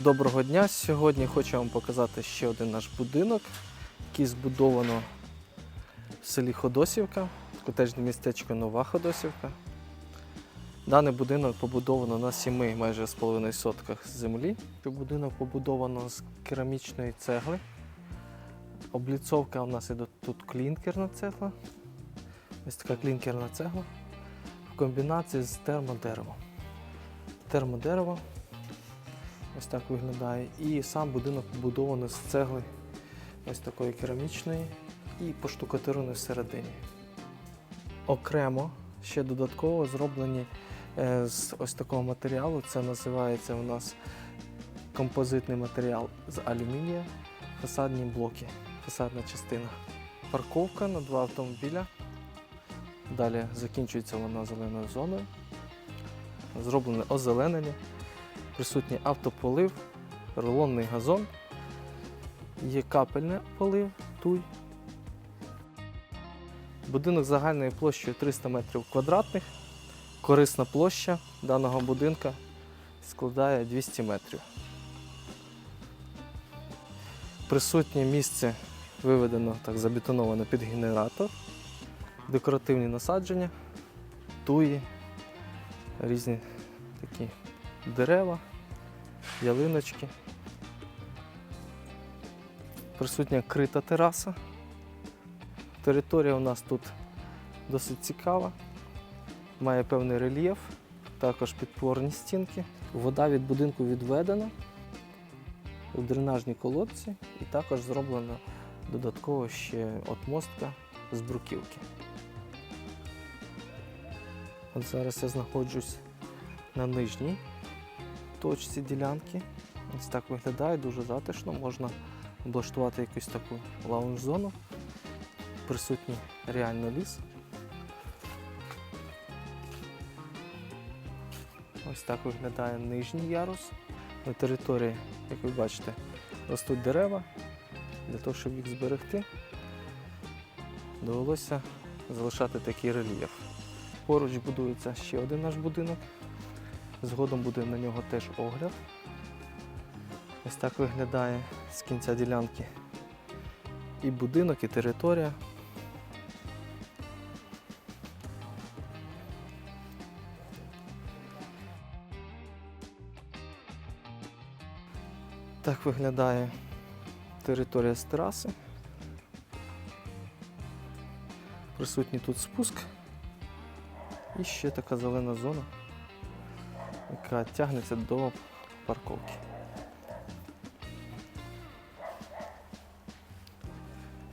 Доброго дня! Сьогодні хочу вам показати ще один наш будинок, який збудовано в селі Ходосівка, котежне містечко Нова Ходосівка. Даний будинок побудовано на 7 майже з половиною сотках землі. Будинок побудовано з керамічної цегли. Обліцовка у нас іде тут клінкерна цегла. Ось така клінкерна цегла в комбінації з термодеревом. Термодерево ось так виглядає. І сам будинок побудований з цегли ось такої керамічної і поштукатуреної всередині. Окремо ще додатково зроблені е, з ось такого матеріалу. Це називається у нас композитний матеріал з алюмінія, фасадні блоки, фасадна частина. Парковка на два автомобіля. Далі закінчується вона зеленою зоною. Зроблене озеленення, присутній автополив, рулонний газон, є капельний полив, туй. Будинок загальною площею 300 метрів квадратних. Корисна площа даного будинка складає 200 метрів. Присутнє місце виведено так забетоновано під генератор, декоративні насадження, туї, різні такі дерева, ялиночки. Присутня крита тераса. Територія у нас тут досить цікава, має певний рельєф, також підпорні стінки. Вода від будинку відведена у дренажні колодці і також зроблена додатково ще отмостка з бруківки. От зараз я знаходжусь на нижній точці ділянки. Ось так виглядає, дуже затишно. Можна облаштувати якусь таку лаунж-зону. Присутній реально ліс. Ось так виглядає нижній ярус. На території, як ви бачите, ростуть дерева. Для того, щоб їх зберегти, довелося залишати такий рельєф. Поруч будується ще один наш будинок. Згодом буде на нього теж огляд. Ось так виглядає з кінця ділянки і будинок, і територія. Так виглядає територія з тераси. Присутній тут спуск. І ще така зелена зона, яка тягнеться до парковки.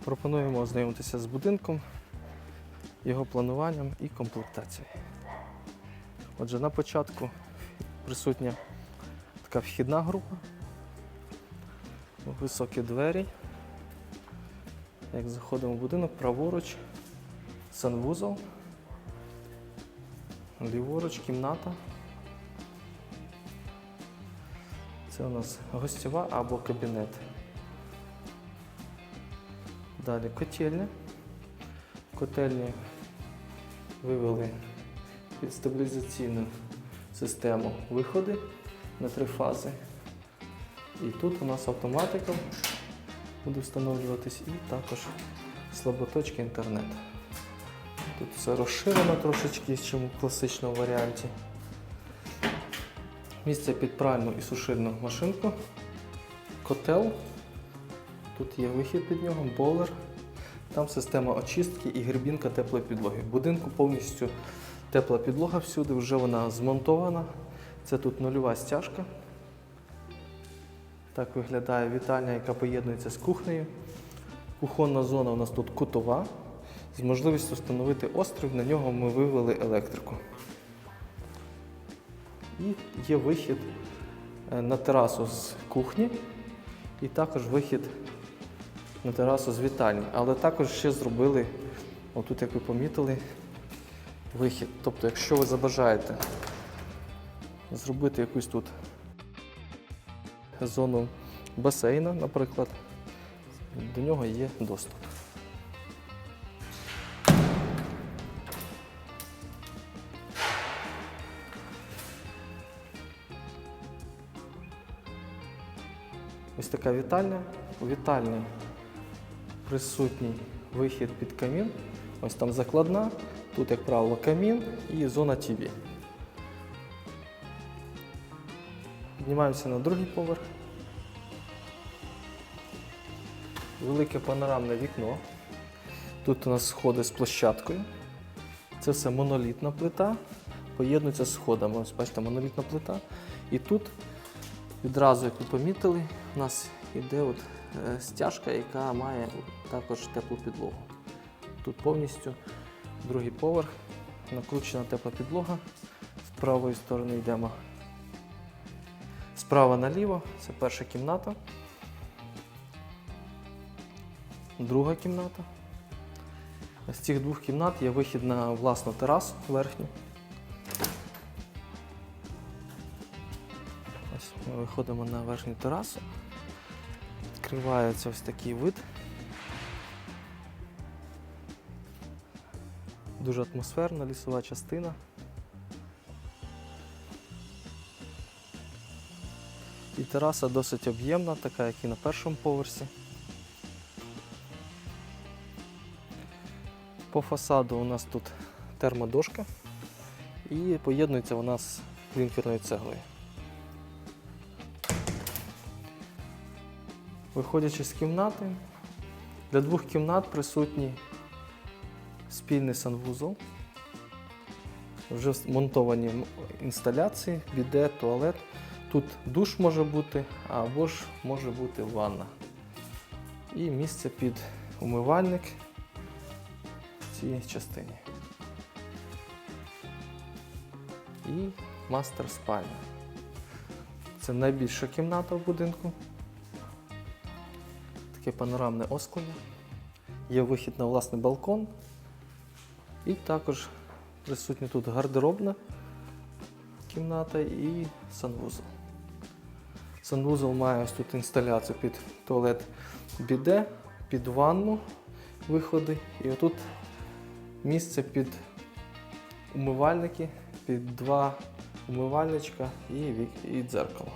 Пропонуємо ознайомитися з будинком, його плануванням і комплектацією. Отже, на початку присутня така вхідна група, високі двері. Як заходимо в будинок, праворуч, санвузол, ліворуч, кімната. Це у нас гостьова або кабінет. Далі котельня. В котельні вивели під стабілізаційну систему виходи на три фази. І тут у нас автоматика буде встановлюватись і також слаботочки інтернет. Тут все розширено трошечки, чим у класичному варіанті. Місце під пральну і сушильну машинку, котел. Тут є вихід під нього, бойлер. Там система очистки і грибінка теплої підлоги. В будинку повністю тепла підлога всюди, вже вона змонтована. Це тут нульова стяжка. Так виглядає вітальня, яка поєднується з кухнею. Кухонна зона у нас тут кутова. З можливістю встановити острів, на нього ми вивели електрику. І є вихід е, на терасу з кухні, і також вихід на терасу з вітальні. Але також ще зробили, отут, як ви помітили, вихід. Тобто, якщо ви забажаєте зробити якусь тут зону басейна, наприклад, до нього є доступ. Ось така вітальня. У вітальні присутній вихід під камін. Ось там закладна. Тут, як правило, камін і зона ТВ. Піднімаємося на другий поверх. Велике панорамне вікно. Тут у нас сходи з площадкою. Це все монолітна плита, поєднується з сходами. Ось бачите, монолітна плита. І тут відразу, як ви помітили, у нас іде от, е, стяжка, яка має також теплу підлогу. Тут повністю другий поверх, накручена тепла підлога. З правої сторони йдемо справа наліво, це перша кімната. Друга кімната. З цих двох кімнат є вихід на власну терасу верхню. Виходимо на верхню терасу. Відкривається ось такий вид. Дуже атмосферна лісова частина. І тераса досить об'ємна, така як і на першому поверсі. По фасаду у нас тут термодошка і поєднується вона з клінкерною цеглою. Виходячи з кімнати, для двох кімнат присутній спільний санвузол. Вже вмонтовані м- інсталяції, біде, туалет. Тут душ може бути, або ж може бути ванна. І місце під умивальник в цій частині. І мастер спальня. Це найбільша кімната в будинку. Таке панорамне осклення. Є вихід на власний балкон. І також присутня тут гардеробна кімната і санвузол. Санвузол має ось тут інсталяцію під туалет біде, під ванну виходи. І отут місце під умивальники, під два умивальничка і, і дзеркало.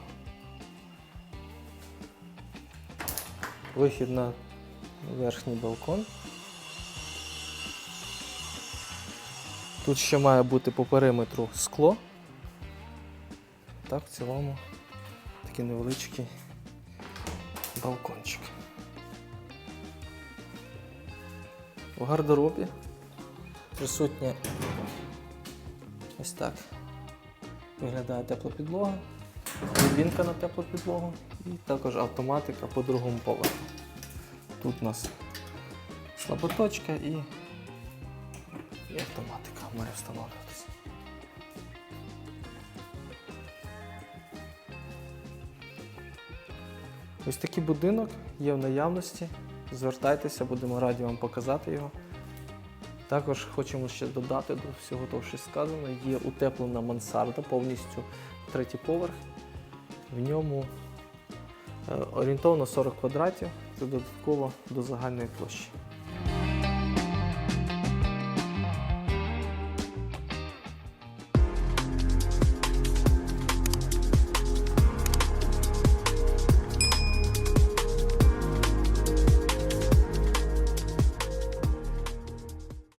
Вихід на верхній балкон. Тут ще має бути по периметру скло. Так, в цілому такий невеличкий балкончик. У гардеробі присутня ось так. Виглядає тепла підлога, відвінка на теплу підлогу і також автоматика по другому поверху. Тут у нас шлаботочка і, і автоматика має встановлюватися. Ось такий будинок є в наявності. Звертайтеся, будемо раді вам показати його. Також хочемо ще додати до всього того, що сказано, є утеплена мансарда, повністю третій поверх. В ньому орієнтовно 40 квадратів, це додатково до загальної площі.